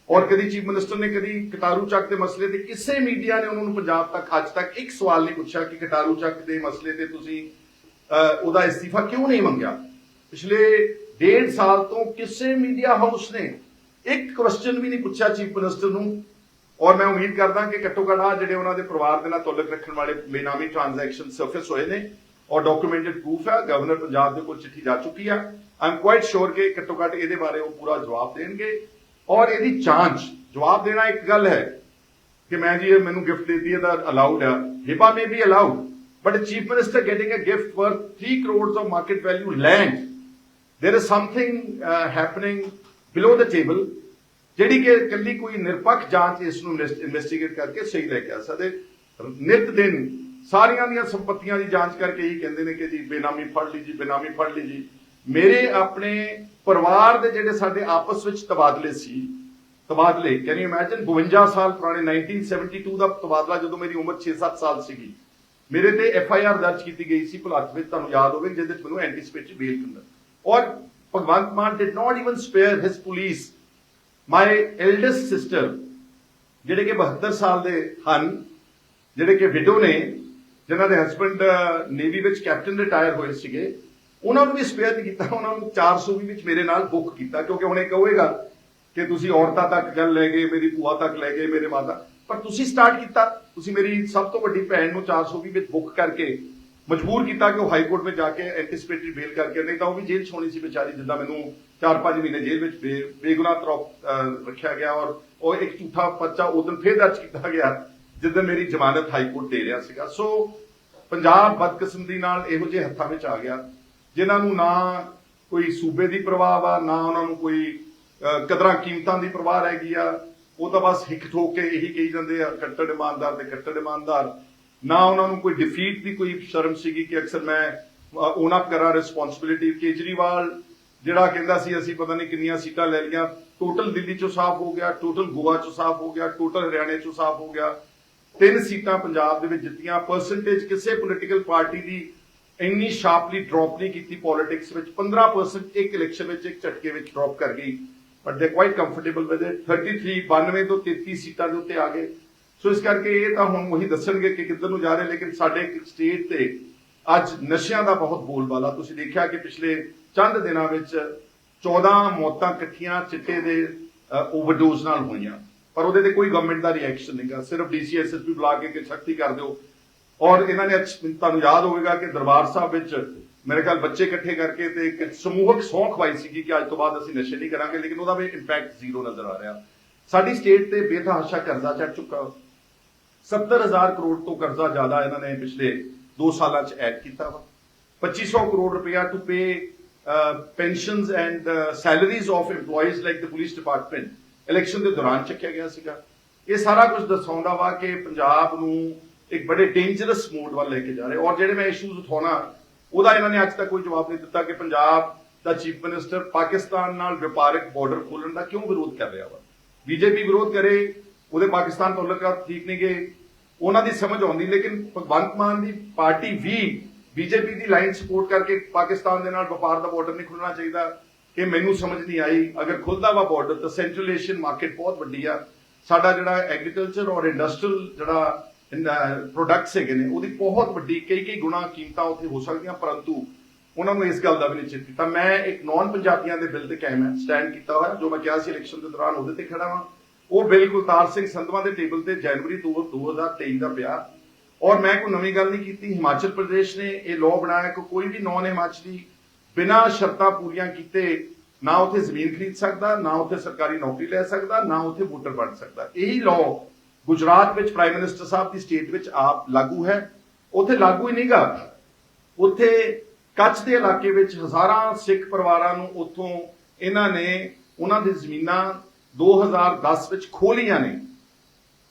ਔਰ ਕਦੀ ਚੀਫ ਮਿਨਿਸਟਰ ਨੇ ਕਦੀ ਕਟਾਰੂ ਚੱਕ ਦੇ ਮਸਲੇ ਤੇ ਕਿਸੇ ਮੀਡੀਆ ਨੇ ਉਹਨਾਂ ਨੂੰ ਪੰਜਾਬ ਤੱਕ, ਅੱਜ ਤੱਕ ਇੱਕ ਸਵਾਲ ਨਹੀਂ ਪੁੱਛਿਆ ਕਿ ਕਟਾਰੂ ਚੱਕ ਦੇ ਮਸਲੇ ਤੇ ਤੁਸੀਂ ਉਹਦਾ ਇਸਤੀਫਾ ਕਿਉਂ ਨਹੀਂ ਮੰਗਿਆ? ਪਿਛਲੇ ਡੇਢ ਸਾਲ ਤੋਂ ਕਿਸੇ ਮੀਡੀਆ ਹਾਊਸ ਨੇ ਇੱਕ ਕੁਐਸਚਨ ਵੀ ਨਹੀਂ ਪੁੱਛਿਆ ਚੀਫ ਮਿਨਿਸਟਰ ਨੂੰ। ਔਰ ਮੈਂ ਉਮੀਦ ਕਰਦਾ ਕਿ ਘੱਟੋ ਘੱਟ ਆਹ ਜਿਹੜੇ ਉਹਨਾਂ ਦੇ ਪਰਿਵਾਰ ਦੇ ਨਾਲ ਤਾਲੁਕ ਰੱਖਣ ਵਾਲੇ ਬੇਨਾਮੀ ਟ੍ਰਾਂਜੈਕਸ਼ਨ ਸਰਫੇਸ ਹੋਏ ਨੇ। ਔਰ ਡਾਕੂਮੈਂਟਡ ਪ੍ਰੂਫ ਹੈ ਗਵਰਨਰ ਪੰਜਾਬ ਦੇ ਕੋਲ ਚਿੱਠੀ ਜਾ ਚੁੱਕੀ ਆ। ਆਈ ਕੁਆਇਟ ਸ਼ੋਰ ਕਿ ਘੱਟੋ ਘੱਟ ਇਹਦੇ ਬਾਰੇ ਉਹ ਪੂਰਾ ਜਵਾਬ ਦੇਣਗੇ ਔਰ ਇਹਦੀ ਜਾਂਚ ਜਵਾਬ ਦੇਣਾ ਇੱਕ ਗੱਲ ਹੈ ਕਿ ਮੈਂ ਜੀ ਇਹ ਮੈਨੂੰ ਗਿਫਟ ਦੇਤੀ ਹੈ ਤਾਂ ਅਲਾਉਡ ਹੈ Hiba may be allowed but chief minister getting a gift for 3 crores of market value land there is something uh, happening below the ਜਿਹੜੀ ਕਿ ਇਕੱਲੀ ਕੋਈ ਨਿਰਪੱਖ ਜਾਂਚ ਇਸ ਨੂੰ ਇਨਵੈਸਟੀਗੇਟ ਕਰਕੇ ਸਹੀ ਲੈ ਕੇ ਆ ਸਕਦੇ ਨਿਤ ਦਿਨ ਸਾਰੀਆਂ ਦੀਆਂ ਸੰਪਤੀਆਂ ਦੀ ਜਾਂਚ ਕਰਕੇ ਹੀ ਕਹਿੰਦੇ ਨੇ ਕਿ ਜੀ ਬੇਨਾਮੀ ਫੜ ਲਈ ਜੀ ਬੇਨਾਮੀ ਫੜ ਲਈ ਜੀ ਮੇਰੇ ਆਪਣੇ ਪਰਿਵਾਰ ਦੇ ਜਿਹੜੇ ਸਾਡੇ ਆਪਸ ਵਿੱਚ ਤਬਾਦਲੇ ਸੀ, ਤਬਾਦਲੇ ਕੈਨ ਯੂ ਇਮੇਜਿਨ 52 ਸਾਲ ਪੁਰਾਣੇ 1972 ਦਾ ਤਬਾਦਲਾ ਜਦੋਂ ਮੇਰੀ ਉਮਰ 6-7 ਸਾਲ ਸੀਗੀ, ਮੇਰੇ ਤੇ ਐਫ ਆਈ ਆਰ ਦਰਜ ਕੀਤੀ ਗਈ ਸੀ ਭੁਲੱਥ ਵਿੱਚ, ਤੁਹਾਨੂੰ ਯਾਦ ਹੋਵੇ, ਜਿਹਦੇ ਵਿੱਚ ਮੈਨੂੰ ਐਂਟੀਸਪੇਟਰੀ ਬੇਲ ਹੁੰਦਾ ਔਰ Bhagwant Mann did not even spare his police my eldest sister ਜਿਹੜੇ ਕਿ 72 ਸਾਲ ਦੇ ਹਨ, ਜਿਹੜੇ ਕਿ ਵਿਡੋ ਨੇ, ਜਿਨ੍ਹਾਂ ਦੇ ਹਸਬੰਡ ਨੇਵੀ ਵਿੱਚ ਕੈਪਟਨ ਰਿਟਾਇਰ ਹੋਏ ਸੀਗੇ ਉਹਨਾਂ ਨੂੰ ਵੀ ਸਪੇਅਰ ਨਹੀਂ ਕੀਤਾ, ਉਹਨਾਂ ਨੂੰ 420 ਵਿੱਚ ਮੇਰੇ ਨਾਲ ਬੁੱਕ ਕੀਤਾ, ਕਿਉਂਕਿ ਹੁਣ ਕਹੇਗਾ ਕਿ ਤੁਸੀਂ ਔਰਤਾਂ ਤੱਕ ਗੱਲ ਲੈ ਗਏ, ਮੇਰੀ ਭੂਆ ਤੱਕ ਲੈ ਗਏ, ਮੇਰੇ ਮਾਤਾ। ਪਰ ਤੁਸੀਂ ਸਟਾਰਟ ਕੀਤਾ, ਤੁਸੀਂ ਮੇਰੀ ਸਭ ਤੋਂ ਵੱਡੀ ਭੈਣ ਨੂੰ 420 ਵਿੱਚ ਬੁੱਕ ਕਰਕੇ ਮਜਬੂਰ ਕੀਤਾ ਕਿ ਉਹ ਹਾਈ ਕੋਰਟ ਵਿੱਚ ਜਾ ਕੇ ਐਂਟੀਸਪੇਟਰੀ ਬੇਲ ਕਰਕੇ, ਨਹੀਂ ਤਾਂ ਉਹ ਵੀ ਜੇਲ੍ਹ 'ਚ ਸੀ ਵਿਚਾਰੀ, ਜਿੱਦਾਂ ਮੈਨੂੰ 4-5 ਮਹੀਨੇ ਜੇਲ੍ਹ ਵਿੱਚ ਬੇ- ਬੇਗੁਨਾਹ ਤਰੋਪ ਰੱਖਿਆ ਗਿਆ ਔਰ ਉਹ ਇੱਕ ਝੂਠਾ ਪਰਚਾ ਉਦੋਂ ਫੇਰ ਦਰਜ ਕੀਤਾ ਗਿਆ ਜਿੱਦਾਂ ਮੇਰੀ ਜ਼ਮਾਨਤ ਹਾਈ ਕੋਰਟ ਦੇ ਰਿਹਾ ਸੀਗਾ। ਸੋ ਪੰਜਾਬ ਬਦਕਿਸਮਤੀ ਨਾਲ ਇਹੋ ਜਿਹੇ ਹੱਥਾਂ ਵਿੱਚ ਆ ਗਿਆ। ਜਿਨ੍ਹਾਂ ਨੂੰ ਨਾ ਕੋਈ ਸੂਬੇ ਦੀ ਪਰਵਾਹ ਆ ਨਾ ਉਹਨਾਂ ਨੂੰ ਕੋਈ ਕਦਰਾਂ ਕੀਮਤਾਂ ਦੀ ਪ੍ਰਵਾਹ ਰਹਿ ਗਈ ਆ। ਉਹ ਤਾਂ ਬਸ ਹਿੱਕ ਠੋਕ ਕੇ ਇਹੀ ਕਹੀ ਜਾਂਦੇ ਆ, ਕੱਟੜ ਇਮਾਨਦਾਰ ਤੇ ਕੱਟੜ ਇਮਾਨਦਾਰ। ਨਾ ਉਹਨਾਂ ਨੂੰ ਕੋਈ ਡਿਫੀਟ ਦੀ ਕੋਈ ਸ਼ਰਮ ਸੀਗੀ ਕਿ ਅਕਸਰ ਮੈਂ ਓਨ ਅਪ ਕਰਾਂ ਰਿਸਪੌਂਸਿਬਿਲਿਟੀ ਕੇਜਰੀਵਾਲ ਜਿਹੜਾ ਕਹਿੰਦਾ ਸੀ, ਅਸੀਂ ਪਤਾ ਨਹੀਂ ਕਿੰਨੀਆਂ ਸੀਟਾਂ ਲੈ ਲਈਆਂ। ਟੋਟਲ ਦਿੱਲੀ ਚੋਂ ਸਾਫ਼ ਹੋ ਗਿਆ, ਟੋਟਲ ਗੋਆ ਚੋਂ ਸਾਫ਼ ਹੋ ਗਿਆ, ਟੋਟਲ ਹਰਿਆਣੇ ਚੋਂ ਸਾਫ਼ ਹੋ ਗਿਆ। ਤਿੰਨ ਸੀਟਾਂ ਪੰਜਾਬ ਦੇ ਵਿੱਚ ਜਿੱਤੀਆਂ। ਪਰਸੈਂਟੇਜ ਕਿਸੇ ਪੋਲੀਟੀਕਲ ਪਾਰਟੀ ਦੀ ਇੰਨੀ ਸ਼ਾਰਪਲੀ ਡ੍ਰੌਪ ਨਹੀਂ ਕੀਤੀ ਪੋਲਿਟਿਕਸ ਵਿੱਚ। 15% ਇੱਕ ਇਲੈਕਸ਼ਨ ਵਿੱਚ ਇੱਕ ਝਟਕੇ ਵਿੱਚ ਡ੍ਰੌਪ ਕਰ ਗਈ। ਬਟ ਦੇ ਕੁਆਇਟ ਕੰਫਰਟੇਬਲ ਵਿਦ ਇਟ 33 92 ਤੋਂ 33 ਸੀਟਾਂ ਦੇ ਉੱਤੇ ਆ ਗਏ। ਸੋ ਇਸ ਕਰਕੇ ਇਹ ਤਾਂ ਹੁਣ ਉਹੀ ਦੱਸਣਗੇ ਕਿ ਕਿੱਧਰ ਨੂੰ ਜਾ ਰਹੇ, ਲੇਕਿਨ ਸਾਡੇ ਸਟੇਟ ਤੇ ਅੱਜ ਨਸ਼ਿਆਂ ਦਾ ਬਹੁਤ ਬੋਲਬਾਲਾ। ਤੁਸੀਂ ਦੇਖਿਆ ਕਿ ਪਿਛਲੇ ਚੰਦ ਦਿਨਾਂ ਵਿੱਚ 14 ਮੌਤਾਂ ਇਕੱਠੀਆਂ ਚਿੱਟੇ ਦੇ ਓਵਰਡੋਜ਼ ਨਾਲ ਹੋਈਆਂ। ਪਰ ਉਹਦੇ ਤੇ ਕੋਈ ਗਵਰਨਮੈਂਟ ਦਾ ਰਿਐਕਸ਼ਨ ਨਹੀਂਗਾ ਸਿਰਫ ਡੀਸੀਐਸਐਸਪੀ ਬੁਲਾ ਕੇ ਕਿ ਸਖਤੀ ਕਰ ਦਿਓ। ਔਰ ਇਹਨਾਂ ਨੇ ਅੱਜ ਤੁਹਾਨੂੰ ਯਾਦ ਹੋਵੇਗਾ ਕਿ ਦਰਬਾਰ ਸਾਹਿਬ ਵਿੱਚ ਮੇਰੇ ਖਿਆਲ ਬੱਚੇ ਇਕੱਠੇ ਕਰਕੇ ਤੇ ਇੱਕ ਸਮੂਹਕ ਸੌਂ ਖਵਾਈ ਸੀਗੀ ਕਿ ਅੱਜ ਤੋਂ ਬਾਅਦ ਅਸੀਂ ਨਸ਼ੇ ਨਹੀਂ ਕਰਾਂਗੇ, ਲੇਕਿਨ ਉਹਦਾ ਵੀ ਇੰਪੈਕਟ ਜ਼ੀਰੋ ਨਜ਼ਰ ਆ ਰਿਹਾ। ਸਾਡੀ ਸਟੇਟ ਤੇ ਬੇਤਹਾਸ਼ਾ ਕਰਜ਼ਾ ਚੜ ਚੁੱਕਾ। 70000 ਕਰੋੜ ਤੋਂ ਕਰਜ਼ਾ ਜ਼ਿਆਦਾ ਇਹਨਾਂ ਨੇ ਪਿਛਲੇ 2 ਸਾਲਾਂ 'ਚ ਐਡ ਕੀਤਾ ਵਾ। 2500 ਕਰੋੜ ਰੁਪਇਆ to pay pensions and salaries of EMPLOYEES like the police department election ਦੇ ਦੌਰਾਨ ਚੱਕਿਆ ਗਿਆ ਸੀਗਾ। ਇਹ ਸਾਰਾ ਕੁਝ ਦਰਸਾਉਂਦਾ ਵਾ ਕਿ ਪੰਜਾਬ ਨੂੰ ਇੱਕ ਬੜੇ ਡੇਂਜਰਸ ਮੋਡ ਵੱਲ ਲੈ ਕੇ ਜਾ ਰਹੇ ਔਰ ਜਿਹੜੇ ਮੈਂ ਇਸ਼ੂਜ਼ ਉਠਾਉਣਾ, ਉਹਦਾ ਇਹਨਾਂ ਨੇ ਅੱਜ ਤੱਕ ਕੋਈ ਜਵਾਬ ਨਹੀਂ ਦਿੱਤਾ ਕਿ ਪੰਜਾਬ ਦਾ ਚੀਫ ਮਿਨਿਸਟਰ ਪਾਕਿਸਤਾਨ ਨਾਲ ਵਪਾਰਕ ਬਾਰਡਰ ਖੋਲਣ ਦਾ ਕਿਉਂ ਵਿਰੋਧ ਕਰ ਰਿਹਾ ਵਾ? ਬੀਜੇਪੀ ਵਿਰੋਧ ਕਰੇ, ਉਹਦੇ ਪਾਕਿਸਤਾਨ ਤੋਂ ਲੱਗਾ ਠੀਕ ਨਹੀਂ ਗਏ, ਉਹਨਾਂ ਦੀ ਸਮਝ ਆਉਂਦੀ, ਲੇਕਿਨ ਭਗਵੰਤ ਮਾਨ ਦੀ ਪਾਰਟੀ ਵੀ ਬੀਜੇਪੀ ਦੀ ਲਾਈਨ ਸਪੋਰਟ ਕਰਕੇ ਪਾਕਿਸਤਾਨ ਦੇ ਨਾਲ ਵਪਾਰ ਦਾ ਬਾਰਡਰ ਨਹੀਂ ਖੁੱਲਣਾ ਚਾਹੀਦਾ, ਇਹ ਮੈਨੂੰ ਸਮਝ ਨਹੀਂ ਆਈ। ਅਗਰ ਖੁੱਲਦਾ ਵਾ ਬਾਰਡਰ ਤਾਂ ਸੈਂਟਰਲ ਏਸ਼ੀਅਨ ਮਾਰਕੀਟ ਬਹੁਤ ਵੱਡੀ ਆ। ਸਾਡਾ ਜਿਹੜਾ ਐਗਰੀਕਲਚਰ ਔਰ ਇੰਡਸਟਰੀਅਲ ਜਿਹੜਾ ਪ੍ਰੋਡਕਟਸ ਹੈਗੇ ਨੇ, ਉਹਦੀ ਬਹੁਤ ਵੱਡੀ ਕਈ ਕਈ ਗੁਣਾ ਕੀਮਤਾਂ ਉੱਥੇ ਹੋ ਸਕਦੀਆਂ, ਪਰੰਤੂ ਉਹਨਾਂ ਨੂੰ ਇਸ ਗੱਲ ਦਾ ਵੀ ਨਿਸ਼ਚਿਤ ਕੀਤਾ। ਮੈਂ ਇੱਕ ਨਾਨ ਪੰਜਾਬੀਆਂ ਦੇ ਬਿੱਲ ਤੇ ਕਾਇਮ ਹੈ ਸਟੈਂਡ ਕੀਤਾ ਹੋਇਆ, ਜੋ ਮੈਂ ਕਿਹਾ ਸੀ ਇਲੈਕਸ਼ਨ ਦੇ ਦੌਰਾਨ ਉਹਦੇ ਤੇ ਖੜਾ ਹਾਂ। ਉਹ ਬਿੱਲ ਗੁਲਤਾਰ ਸਿੰਘ ਸੰਧਵਾ ਦੇ ਟੇਬਲ ਤੇ ਜਨਵਰੀ 2023 ਦਾ ਪਿਆ। ਔਰ ਮੈਂ ਕੋਈ ਨਵੀਂ ਗੱਲ ਨਹੀਂ ਕੀਤੀ, ਹਿਮਾਚਲ ਪ੍ਰਦੇਸ਼ ਨੇ ਇਹ ਲਾਅ ਬਣਾਇਆ ਕਿ ਕੋਈ ਵੀ ਨਾਨ ਹਿਮਾਚਲੀ ਬਿਨਾਂ ਸ਼ਰਤਾਂ ਪੂਰੀਆਂ ਕੀਤੇ ਨਾ ਉੱਥੇ ਜ਼ਮੀਨ ਖਰੀਦ ਸਕਦਾ, ਨਾ ਉੱਥੇ ਸਰਕਾਰੀ ਨੌਕਰੀ ਲੈ ਸਕਦਾ, ਨਾ ਉੱਥੇ ਵੋਟਰ ਬਣ ਸਕਦਾ। ਇਹੀ ਲਾਅ ਗੁਜਰਾਤ ਵਿੱਚ ਪ੍ਰਾਈਮ ਮਿਨਿਸਟਰ ਸਾਹਿਬ ਦੀ ਸਟੇਟ ਵਿੱਚ ਆਪ ਲਾਗੂ ਹੈ। ਉੱਥੇ ਲਾਗੂ ਹੀ ਨਹੀਂਗਾ। ਉੱਥੇ ਕੱਚ ਦੇ ਇਲਾਕੇ ਵਿੱਚ ਹਜ਼ਾਰਾਂ ਸਿੱਖ ਪਰਿਵਾਰਾਂ ਨੂੰ ਉੱਥੋਂ ਇਹਨਾਂ ਨੇ, ਉਹਨਾਂ ਦੀ ਜ਼ਮੀਨਾਂ 2010 ਵਿੱਚ ਖੋਲੀਆਂ ਨੇ।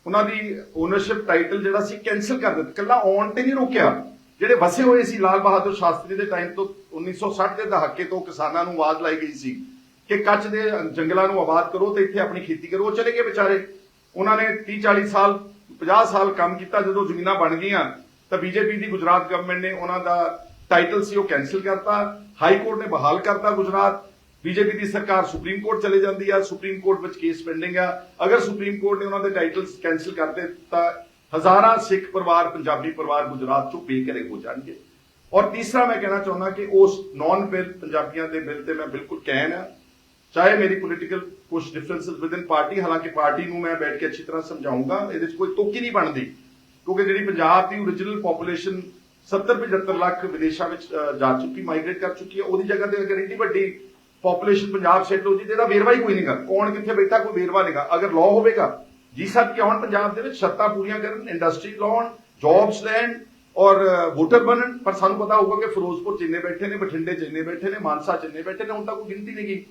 ਉਹਨਾਂ ਦੀ ਓਨਰਸ਼ਿਪ ਟਾਈਟਲ ਜਿਹੜਾ ਸੀ ਕੈਨਸਲ ਕਰ ਦਿੱਤਾ। ਕੱਲਾ ਆਉਣ ਤੇ ਨਹੀਂ ਰੋਕਿਆ। ਜਿਹੜੇ ਵਸੇ ਹੋਏ ਸੀ ਲਾਲ ਬਹਾਦਰ ਸ਼ਾਸਤਰੀ ਦੇ ਟਾਈਮ ਤੋਂ 1960 ਦੇ ਦਹਾਕੇ ਤੋਂ ਕਿਸਾਨਾਂ ਨੂੰ ਆਵਾਜ਼ ਲਾਈ ਗਈ ਸੀ ਕਿ ਕੱਚ ਦੇ ਜੰਗਲਾਂ ਨੂੰ ਆਬਾਦ ਕਰੋ ਤੇ ਇੱਥੇ ਆਪਣੀ ਖੇਤੀ ਕਰੋ। ਉਹ ਚਲੇ ਗਏ ਵਿਚਾਰੇ। ਉਹਨਾਂ ਨੇ 30 40 ਸਾਲ 50 ਸਾਲ ਕੰਮ ਕੀਤਾ ਜਦੋਂ ਜ਼ਮੀਨਾਂ ਬਣ ਗਈਆਂ, ਤਾਂ ਬੀਜੇਪੀ ਦੀ ਗੁਜਰਾਤ ਗਵਰਨਮੈਂਟ ਨੇ ਉਹਨਾਂ ਦਾ ਟਾਈਟਲ ਸੀ, ਉਹ ਕੈਨਸਲ ਕਰਤਾ। ਹਾਈ ਕੋਰਟ ਨੇ ਬਹਾਲ ਕਰਤਾ ਗੁਜਰਾਤ। ਬੀਜੇਪੀ ਦੀ ਸਰਕਾਰ ਸੁਪਰੀਮ ਕੋਰਟ ਚਲੇ ਜਾਂਦੀ ਆ। ਸੁਪਰੀਮ ਕੋਰਟ ਵਿੱਚ ਕੇਸ ਪੈਂਡਿੰਗ ਆ। ਅਗਰ ਸੁਪਰੀਮ ਕੋਰਟ ਨੇ ਉਹਨਾਂ ਦੇ ਟਾਈਟਲਸ ਕੈਨਸਲ ਕਰ ਤਾਂ ਹਜ਼ਾਰਾਂ ਸਿੱਖ ਪਰਿਵਾਰ, ਪੰਜਾਬੀ ਪਰਿਵਾਰ ਗੁਜਰਾਤ ਚੋਂ ਬੇਘਰੇ ਹੋ ਜਾਣਗੇ। ਔਰ ਤੀਸਰਾ ਮੈਂ ਕਹਿਣਾ ਚਾਹੁੰਦਾ ਕਿ ਉਸ ਨਾਨ ਬਿੱਲ ਪੰਜਾਬੀਆਂ ਦੇ ਬਿੱਲ ਤੇ ਮੈਂ ਬਿਲਕੁਲ ਕਹਿਣ ਆ। ਚਾਹੇ ਮੇਰੀ ਪੋਲੀਟੀਕਲ ਕੁਝ ਡਿਫਰੈਂਸਸ ਵਿਦਨ ਪਾਰਟੀ ਹਾਲਾਂਕਿ ਪਾਰਟੀ ਨੂੰ ਮੈਂ ਬੈਠ ਕੇ ਅੱਛੀ ਤਰ੍ਹਾਂ ਸਮਝਾਉਂਗਾ, ਇਹਦੇ ਵਿੱਚ ਕੋਈ ਤੋਕੀ ਨਹੀਂ ਬਣਦੀ। ਕਿਉਂਕਿ ਜਿਹੜੀ ਪੰਜਾਬ ਦੀ ਓਰੀਜਨਲ ਪੋਪੂਲੇਸ਼ਨ 70 75 ਲੱਖ ਵਿਦੇਸ਼ਾਂ ਵਿੱਚ ਜਾ ਚੁੱਕੀ ਮਾਈਗ੍ਰੇਟ ਕਰ ਚੁੱਕੀ ਹੈ, ਉਹਦੀ ਜਗ੍ਹਾ ਤੇ ਅਗਰ ਇੰਨੀ ਵੱਡੀ ਪੋਪੂਲੇਸ਼ਨ ਪੰਜਾਬ ਸੈਟ ਹੋ ਜੀ ਤੇ ਇਹਦਾ ਵੇਰਵਾ ਹੀ ਕੋਈ ਨਹੀਂਗਾ। ਕੌਣ ਕਿੱਥੇ ਬੈਠਾ, ਕੋਈ ਵੇਰਵਾ ਨਹੀਂਗਾ। ਅਗਰ ਲਾਅ ਹੋਵੇਗਾ, ਜੀ ਸਾਹਿਬ ਕਿ ਆਉਣ ਪੰਜਾਬ ਦੇ ਵਿੱਚ, ਸ਼ਰਤਾਂ ਪੂਰੀਆਂ ਕਰਨ ਇੰਡਸਟਰੀ ਲਾਉਣ ਜੌਬਸ ਲੈਣ ਔਰ ਵੋਟਰ ਬਣਨ। ਪਰ ਸਾਨੂੰ ਪਤਾ ਹੋਊਗਾ ਕਿ ਫਿਰੋਜ਼ਪੁਰ ਜਿੰਨੇ ਬੈਠੇ ਨੇ, ਬਠਿੰਡੇ ਜਿੰਨੇ ਬੈਠੇ ਨੇ, ਮਾਨਸਾ ਜਿੰਨੇ ਬੈਠੇ ਨੇ, ਹੁਣ ਤਾਂ ਕੋਈ ਗਿਣਤੀ ਨਹੀਂ ਗਈ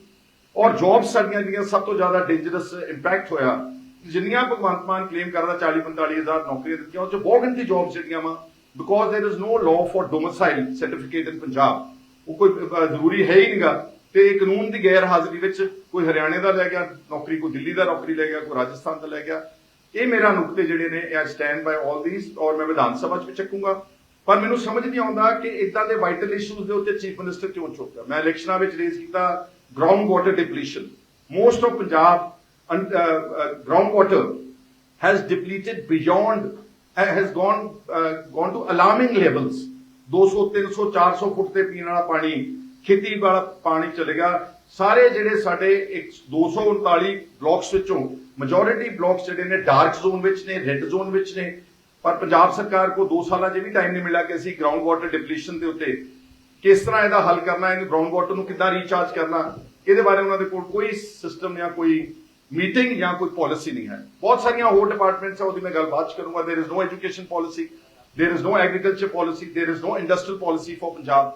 ਔਰ ਜੌਬ ਸਾਡੀਆਂ ਜਿਹੜੀਆਂ ਸਭ ਤੋਂ ਜ਼ਿਆਦਾ ਡੇਂਜਰਸ ਇੰਪੈਕਟ ਹੋਇਆ। ਜਿੰਨੀਆਂ ਭਗਵੰਤ ਮਾਨ ਕਲੇਮ ਕਰਦਾ 40 45000 ਨੌਕਰੀਆਂ ਦਿੱਤੀਆਂ, ਉਹ ਚ ਬਹੁਤ ਗਿਣਤੀ ਜੌਬ ਜਿਹੜੀਆਂ ਵਾ because there is no law for domicile certificate in Punjab ਉਹ ਕੋਈ ਜ਼ਰੂਰੀ ਹੈ ਹੀ ਨਹੀਂਗਾ। ਤੇ ਇਹ ਕਾਨੂੰਨ ਦੀ ਗੈਰ ਹਾਜ਼ਰੀ ਵਿੱਚ ਕੋਈ ਹਰਿਆਣੇ ਦਾ ਲੈ ਗਿਆ, ਨੌਕਰੀ ਕੋਈ ਦਿੱਲੀ ਦਾ ਨੌਕਰੀ ਲੈ ਗਿਆ, ਕੋਈ ਰਾਜਸਥਾਨ ਦਾ ਲੈ ਗਿਆ। ਇਹ ਮੇਰਾ ਨੁਕਤੇ ਜਿਹੜੇ ਨੇ ਆਈ ਸਟੈਂਡ ਬਾਈ ਆਲ ਥੀਸ ਔਰ ਮੈਂ ਵਿਧਾਨ ਸਭਾ 'ਚ ਵੀ ਚੱਕੂਗਾ। ਪਰ ਮੈਨੂੰ ਸਮਝ ਨਹੀਂ ਆਉਂਦਾ ਕਿ ਇਦਾਂ ਦੇ ਵਾਈਟਲ ਇਸ਼ੂਜ਼ ਦੇ ਉੱਤੇ ਚੀਫ ਮਿਨਿਸਟਰ ਕਿਉਂ ਚੁੱਕਦਾ ਮੈਂ ਇਲੈਕਸ਼ਨਾਂ ਵਿੱਚ ਰੇਜ਼ ਕੀਤਾ ground water depletion most of Punjab ground water has depleted beyond uh, has gone uh, gone to alarming levels. 200 300 400 foot ਤੇ ਪੀਣ ਵਾਲਾ ਪਾਣੀ ਖੇਤੀ ਵਾਲਾ ਪਾਣੀ ਚਲੇਗਾ ਸਾਰੇ ਜਿਹੜੇ ਸਾਡੇ ਇੱਕ 239 ਬਲਾਕਸ ਵਿੱਚੋਂ ਮੈਜੋਰਿਟੀ ਬਲਾਕਸ ਜਿਹੜੇ ਨੇ ਡਾਰਕ ਜ਼ੋਨ ਵਿੱਚ ਨੇ ਰੈੱਡ ਜ਼ੋਨ ਵਿੱਚ ਨੇ ਪਰ ਪੰਜਾਬ ਸਰਕਾਰ ਕੋ 2 ਸਾਲਾਂ 'ਚ ਵੀ ਟਾਈਮ ਨਹੀਂ ਮਿਲਿਆ ਕਿ ਅਸੀਂ ਗਰਾਊਂਡ ਵਾਟਰ ਡਿਪਲੀਸ਼ਨ ਦੇ ਉੱਤੇ ਕਿਸ ਤਰ੍ਹਾਂ ਇਹਦਾ ਹੱਲ ਕਰਨਾ ਇਹਨੂੰ ਗਰਾਊਂਡ ਵਾਟਰ ਨੂੰ ਕਿੱਦਾਂ ਰੀਚਾਰਜ ਕਰਨਾ ਇਹਦੇ ਬਾਰੇ ਉਹਨਾਂ ਦੇ ਕੋਲ ਕੋਈ ਸਿਸਟਮ ਜਾਂ ਕੋਈ ਮੀਟਿੰਗ ਜਾਂ ਕੋਈ ਪਾਲਿਸੀ ਨਹੀਂ ਹੈ ਬਹੁਤ ਸਾਰੀਆਂ ਹੋਰ ਡਿਪਾਰਟਮੈਂਟਸ ਆ ਉਹਦੀ ਮੈਂ ਗੱਲ ਬਾਅਦ ਚ ਕਰੂੰਗਾ there is no education policy there is no agriculture policy there is no industrial policy for Punjab